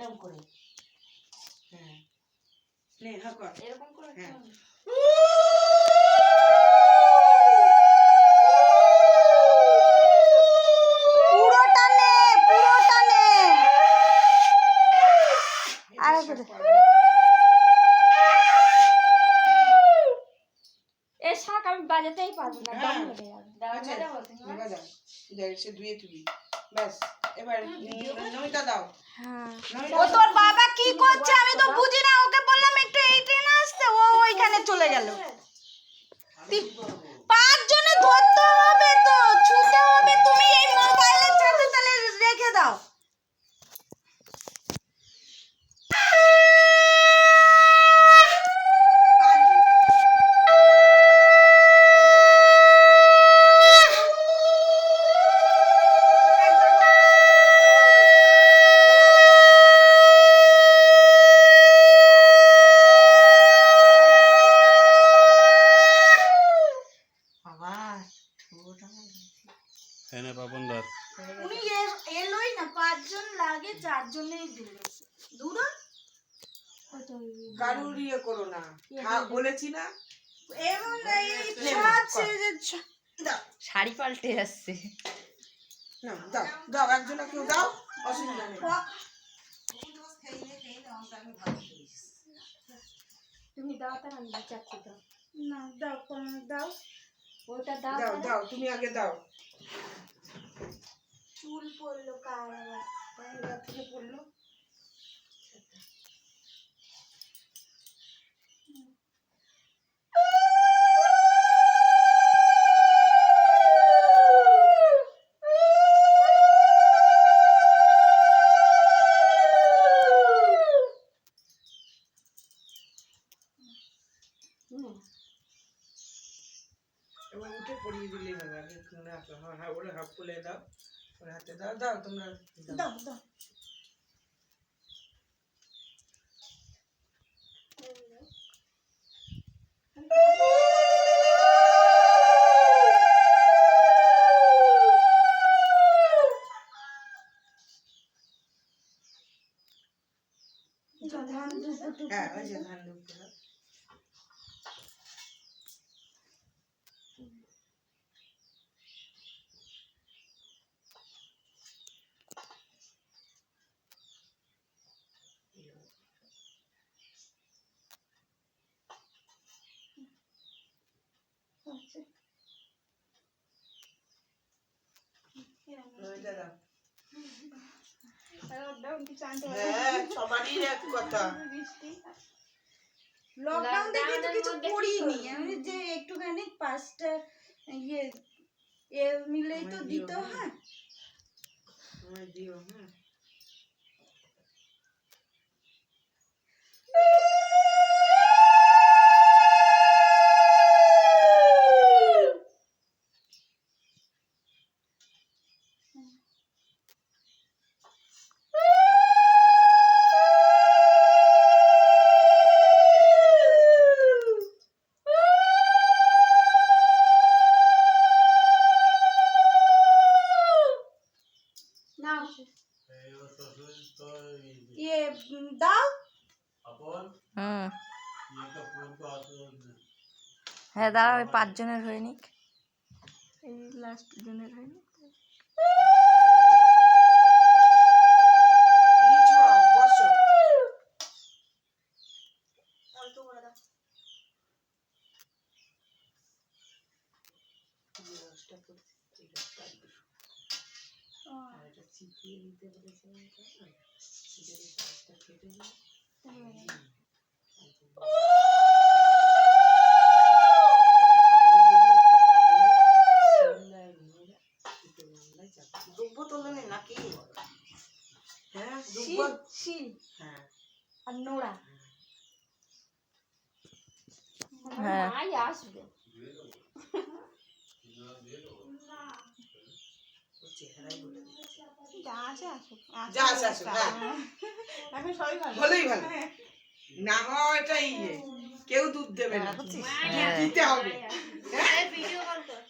এরকম করে। হ্যাঁ। নে হা কর। এরকম করে হ্যাঁ। এ শাক আমি বাজাতেই পারব না হ্যাঁ। দম ধরে যাবে দাও এবার নমিতা দাও হ্যাঁ ও তোর বাবা কি করছে আমি তো বুঝি না ওকে বললাম একটু এই ট্রেনে আসতে ও ওইখানে চলে গেল না পাঁচজন লাগে চারজনেই দূরে দূরে কারুর ইয়ে করো না। হ্যাঁ বলেছি না? এবং এই নে, ছাদ কর। সেজে ছ- দাও। শাড়ি পাল্টে আসছে। না দাও। দাও একজনে কেউ দাও অসুবিধা নেই। তুমি দাও তার আমি চাচ্ছি দাও। না দাও দাও। ওটা দাও দাও তুমি আগে দাও। পড়ল কার আবার? তাই থেকে পড়ল। হুম। এবার উঠে পড়িয়ে দিলেই হবে আগে হ্যাঁ হ্যাঁ ওরা হাত খুলে দাও। ওরা দাও দাও তোমরা দাও। দাও হ্যাঁ ওই যে ধান দুটো দাও। ওইটা দাও হ্যাঁ সবারই এক কথা। লকডাউন কিছু করিনি। আমি যে একটুখানি পাঁচটা ইয়ে এ মিলেই তো দিত হ্যাঁ। দিও হ্যাঁ। ইয়ে উম, দাও হুম হ্যাঁ দাঁড়াও ওই পাঁচজনের হয়ে নিক এই লাস্ট জনের হয়ে নিক হও, আর এটা চিপিয়ে নিতে কেটে আর নোড়া। হ্যাঁ। আসবে। হ্যাঁ। না ইয়ে। কেউ দুধ দেবে না। দিতে হবে। হ্যাঁ ভিডিও কল কর।